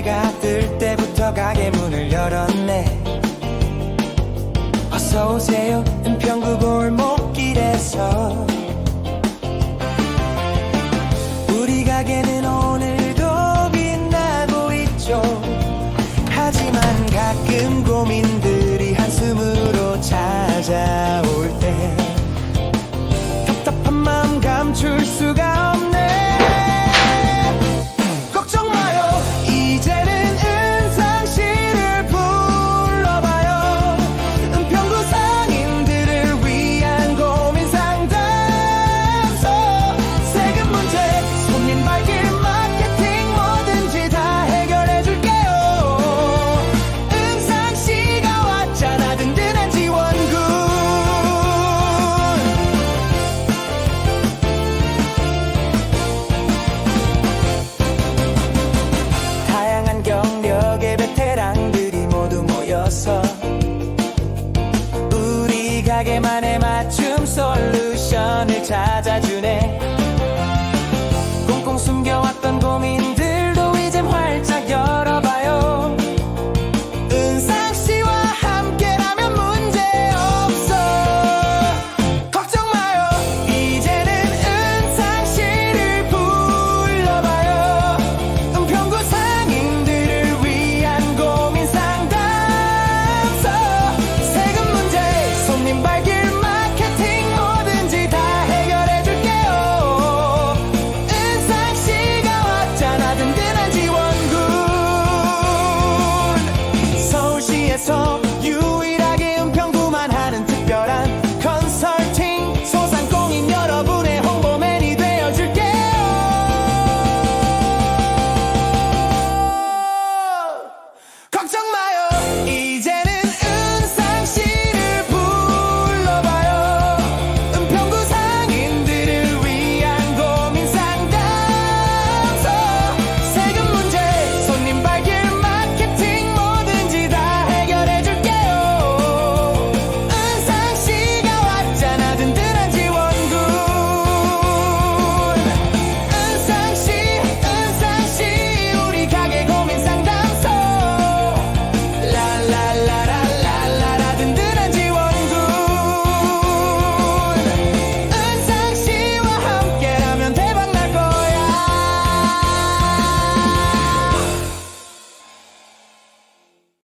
내가 뜰 때부터 가게 문을 열었네. 어서 오세요. 은평구 골목길에서. 나에게만의 맞춤 솔루션을 찾아주네. 꽁꽁 숨겨왔던 고민들